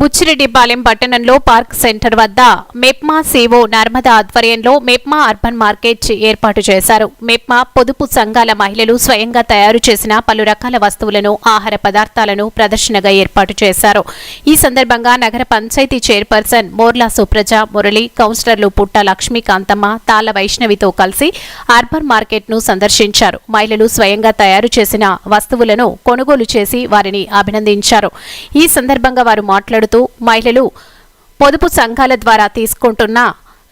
బుచ్చిరెడ్డిపాలెం పట్టణంలో park centre వద్ద MEPMA CO Narmada ఆధ్వర్యంలో మెప్మా అర్బన్ మార్కెట్ ఏర్పాటు చేశారు. మెప్మా పొదుపు సంఘాల మహిళలు స్వయంగా తయారు చేసిన పలు రకాల వస్తువులను ఆహార పదార్థాలను ప్రదర్శనగా ఏర్పాటు చేశారు. ఈ సందర్భంగా నగర పంచాయతీ చైర్పర్సన్ మోర్లా సుప్రజ మురళి కౌన్సిలర్లు పుట్ట లక్ష్మీకాంతమ్మ తాళ వైష్ణవితో కలిసి అర్బన్ మార్కెట్ను సందర్శించారు. మహిళలు స్వయంగా తయారు చేసిన వస్తువులను కొనుగోలు చేసి వారిని అభినందించారు. ఈ సందర్భంగా వారు మాట్లాడుతూ మహిళలు పొదుపు సంఘాల ద్వారా తీసుకుంటున్న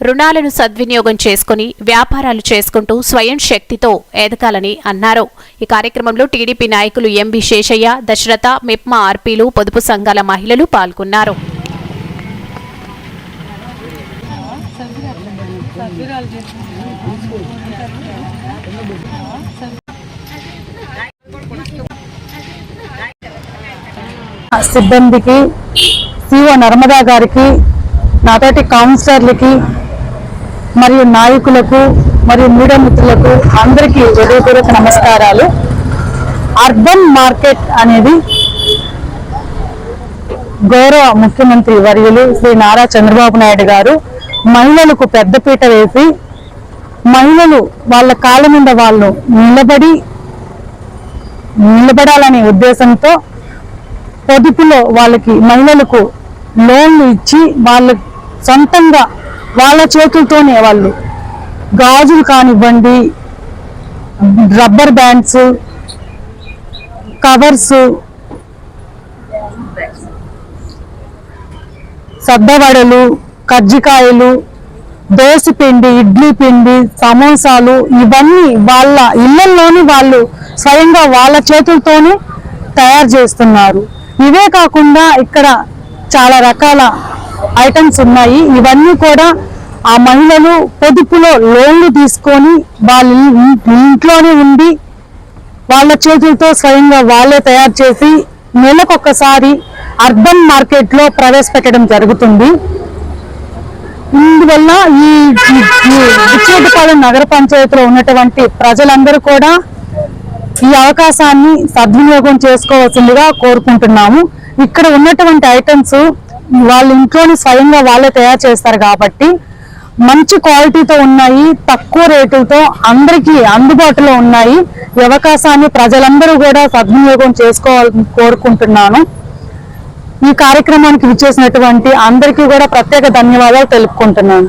రుణాలను సద్వినియోగం చేసుకుని వ్యాపారాలు చేసుకుంటూ స్వయం శక్తితో ఎదగాలని అన్నారు. ఈ కార్యక్రమంలో టీడీపీ నాయకులు ఎంబి శేషయ్య దశరథ మిప్మా ఆర్పీలు పొదుపు సంఘాల మహిళలు పాల్గొన్నారు. సిబ్బందికి సిఓ నర్మదా గారికి నాతోటి కౌన్సిలర్లకి మరియు నాయకులకు మరియు మీడియా మిత్రులకు అందరికీ హృదయపూర్వక నమస్కారాలు. అర్బన్ మార్కెట్ అనేది గౌరవ ముఖ్యమంత్రి వర్యులు శ్రీ నారా చంద్రబాబు నాయుడు గారు మహిళలకు పెద్దపీట వేసి మహిళలు వాళ్ళ కాళ్ళ మీద వాళ్ళు నిలబడి నిలబడాలనే ఉద్దేశంతో పొదుపులో వాళ్ళకి మహిళలకు లోన్లు ఇచ్చి వాళ్ళ సొంతంగా వాళ్ళ చేతులతోనే వాళ్ళు గాజులు కానివ్వండి రబ్బర్ బ్యాండ్స్ కవర్స్ సద్దవడలు కజ్జికాయలు దోశ పిండి ఇడ్లీ పిండి సమోసాలు ఇవన్నీ వాళ్ళ ఇళ్ళలోని వాళ్ళు స్వయంగా వాళ్ళ చేతులతోనే తయారు చేస్తున్నారు. ఇవే కాకుండా ఇక్కడ చాలా రకాల ఐటమ్స్ ఉన్నాయి. ఇవన్నీ కూడా ఆ మహిళలు పొదుపులో లోన్లు తీసుకొని వాళ్ళ ఇంట్లోనే ఉండి వాళ్ళ చేతులతో స్వయంగా వాళ్ళే తయారు చేసి నెలకొకసారి అర్బన్ మార్కెట్లో ప్రవేశపెట్టడం జరుగుతుంది. ఇందువల్ల ఈ విచ్చేటపాలెం నగర పంచాయతీలో ఉన్నటువంటి ప్రజలందరూ కూడా ఈ అవకాశాన్ని సద్వినియోగం చేసుకోవాల్సిందిగా కోరుకుంటున్నాము. ఇక్కడ ఉన్నటువంటి ఐటమ్స్ వాళ్ళ ఇంట్లోని స్వయంగా వాళ్ళే తయారు చేస్తారు కాబట్టి మంచి క్వాలిటీతో ఉన్నాయి తక్కువ రేటుతో అందరికీ అందుబాటులో ఉన్నాయి. ఈ అవకాశాన్ని ప్రజలందరూ కూడా సద్వినియోగం చేసుకోవాలని కోరుకుంటున్నాను. ఈ కార్యక్రమానికి విచ్చేసినటువంటి అందరికీ కూడా ప్రత్యేక ధన్యవాదాలు తెలుపుకుంటున్నాను.